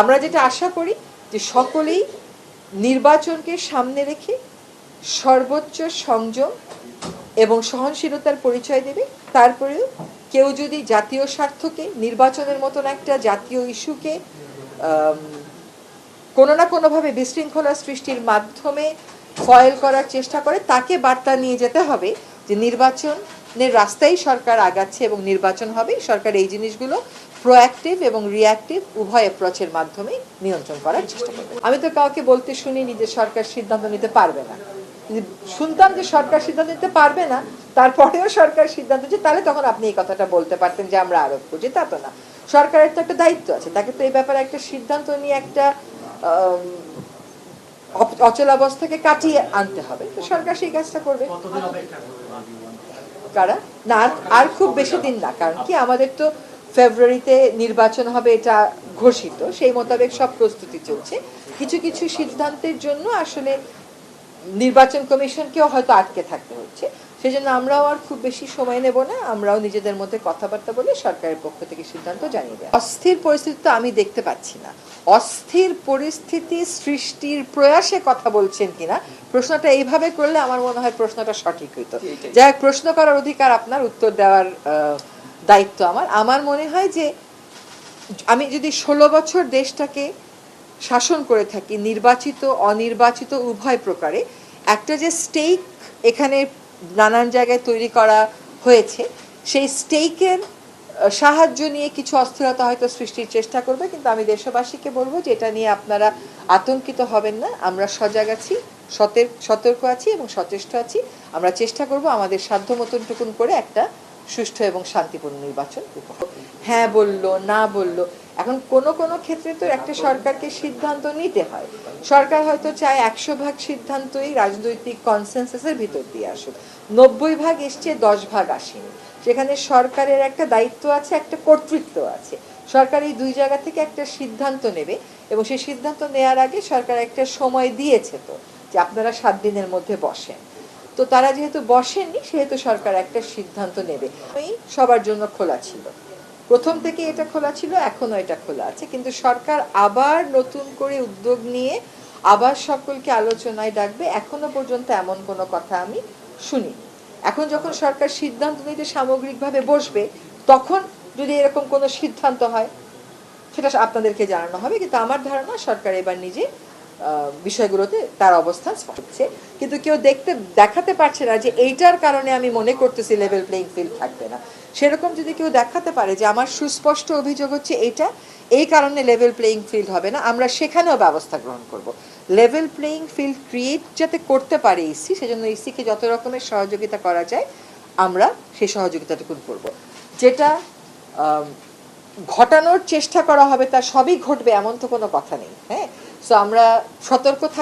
আমরা যেটা আশা করি যে সকলেই নির্বাচনকে সামনে রেখে সর্বোচ্চ সংযম এবং সহনশীলতার পরিচয় দেবে। তারপরেও কেউ যদি জাতীয় স্বার্থকে, নির্বাচনের মতন একটা জাতীয় ইস্যুকে কোনো না কোনোভাবে বিশৃঙ্খলা সৃষ্টির মাধ্যমে ফয়েল করার চেষ্টা করে, তাকে বার্তা নিয়ে যেতে হবে যে নির্বাচনের রাস্তায় সরকার আগাচ্ছে এবং নির্বাচন হবে, সরকার এই জিনিসগুলো প্রোঅ্যাক্টিভ এবং রিঅ্যাক্টিভ উভয় অ্যাপ্রোচের মাধ্যমে নিয়ন্ত্রণ করার চেষ্টা করবে। আমি তো কাউকে বলতে শুনিনি যে সরকার সিদ্ধান্ত নিতে পারবে না। শুনতাম যে সরকার সিদ্ধান্ত নিতে পারবে না, তারপরেও সরকার সিদ্ধান্ত যে তাহলে তখন আপনি এই কথাটা বলতে পারতেন যে আমরা আরোপ করছি তা তো না। সরকারের তো একটা দায়িত্ব আছে, তাকে তো এই ব্যাপারে একটা সিদ্ধান্ত নিয়ে একটা অচলাবস্থাকে কাটিয়ে আনতে হবে। তো সরকার সেই কাজটা করবে? কারা? না, আর- খুব বেশি দিন না, কারণ কি আমাদের তো ফেব্রুয়ারিতে নির্বাচন হবে এটা ঘোষিত, সেই মোতাবেক সব প্রস্তুতি চলছে। কিছু কিছু সিদ্ধান্তের জন্য আসলে নির্বাচন কমিশনকেও হয়তো আটকে থাকতে হচ্ছে। সেজন্য আমরাও আর খুব বেশি সময় নেব না। আমরাও নিজেদের মধ্যে কথাবার্তা বলে সরকারের পক্ষ থেকে সিদ্ধান্ত জানিয়ে দেয় অস্থির পরিস্থিতি তো আমি দেখতে পাচ্ছি না। অস্থির পরিস্থিতি সৃষ্টির প্রয়াসে কথা বলছেন কিনা প্রশ্নটা এইভাবে করলে আমার মনে হয় প্রশ্নটা সঠিক হইতো। যাই হোক, প্রশ্ন করার অধিকার আপনার উত্তর দেওয়ার দায়িত্ব আমার। আমার মনে হয় যে আমি যদি ষোলো বছর দেশটাকে শাসন করে থাকি নির্বাচিত অনির্বাচিত উভয় প্রকারে একটা যে স্টেক এখানে নানান জায়গায় তৈরি করা হয়েছে। সেই স্টেকের সাহায্য নিয়ে কিছু অস্থিরতা হয়তো সৃষ্টির চেষ্টা করবে, কিন্তু আমি দেশবাসীকে বলব যে এটা নিয়ে আপনারা আতঙ্কিত হবেন না। আমরা সজাগ আছি, সতের- সতর্ক আছি এবং সচেষ্ট আছি। আমরা চেষ্টা করব আমাদের সাধ্য মতন টুকুন করে একটা সুষ্ঠু এবং শান্তিপূর্ণ নির্বাচন হ্যাঁ বলল, না বলল। এখন কোন কোন ক্ষেত্রে তো একটা সরকারকে সিদ্ধান্ত নিতে হয়। সরকার হয়তো চায় একশো ভাগ সিদ্ধান্তই রাজনৈতিক কনসেনসাসের ভিতর দিয়ে আসুক। নব্বই ভাগ এসছে, দশ ভাগ আসেনি। সেখানে সরকারের একটা দায়িত্ব আছে, একটা কর্তৃত্ব আছে। সরকার এই দুই জায়গা থেকে একটা সিদ্ধান্ত নেবে এবং সেই সিদ্ধান্ত নেওয়ার আগে সরকার একটা সময় দিয়েছে তো, যে আপনারা সাত দিনের মধ্যে বসেন। তো তারা যেহেতু বসেননি, সেহেতু সরকার একটা সিদ্ধান্ত নেবে। সবার জন্য খোলা ছিল। প্রথম থেকে এটা খোলা ছিল এখনও এটা খোলা আছে। কিন্তু সরকার আবার নতুন করে উদ্যোগ নিয়ে আবার সকলকে আলোচনায় ডাকবে। এখনও পর্যন্ত এমন কোনো কথা আমি শুনি এখন যখন সরকার সিদ্ধান্ত নিতে সামগ্রিকভাবে বসবে, তখন যদি এরকম কোনো সিদ্ধান্ত হয়, সেটা আপনাদেরকে জানানো হবে। কিন্তু আমার ধারণা সরকার এবার নিজে বিষয়গুলোতে তার অবস্থান হচ্ছে। কিন্তু কেউ দেখতে, দেখাতে পারছে না যে এইটার কারণে আমি মনে করতেছি লেভেল প্লেইং ফিল্ড থাকবে না। সেরকম যদি কেউ দেখাতে পারে যে আমার সুস্পষ্ট অভিযোগ হচ্ছে এইটা, এই কারণে লেভেল প্লেইং ফিল্ড হবে না, আমরা সেখানেও ব্যবস্থা গ্রহণ করব। লেভেল প্লেইং ফিল্ড ক্রিয়েট যাতে করতে পারে ইসি সেজন্য ইসিকে যত রকমের সহযোগিতা করা যায়, আমরা সেই সহযোগিতাটুকু করব। যেটা ঘটানোর চেষ্টা করা হবে তা সবই ঘটবে, এমন তো কোনো কথা নেই হ্যাঁ? সো আমরা সতর্ক থাক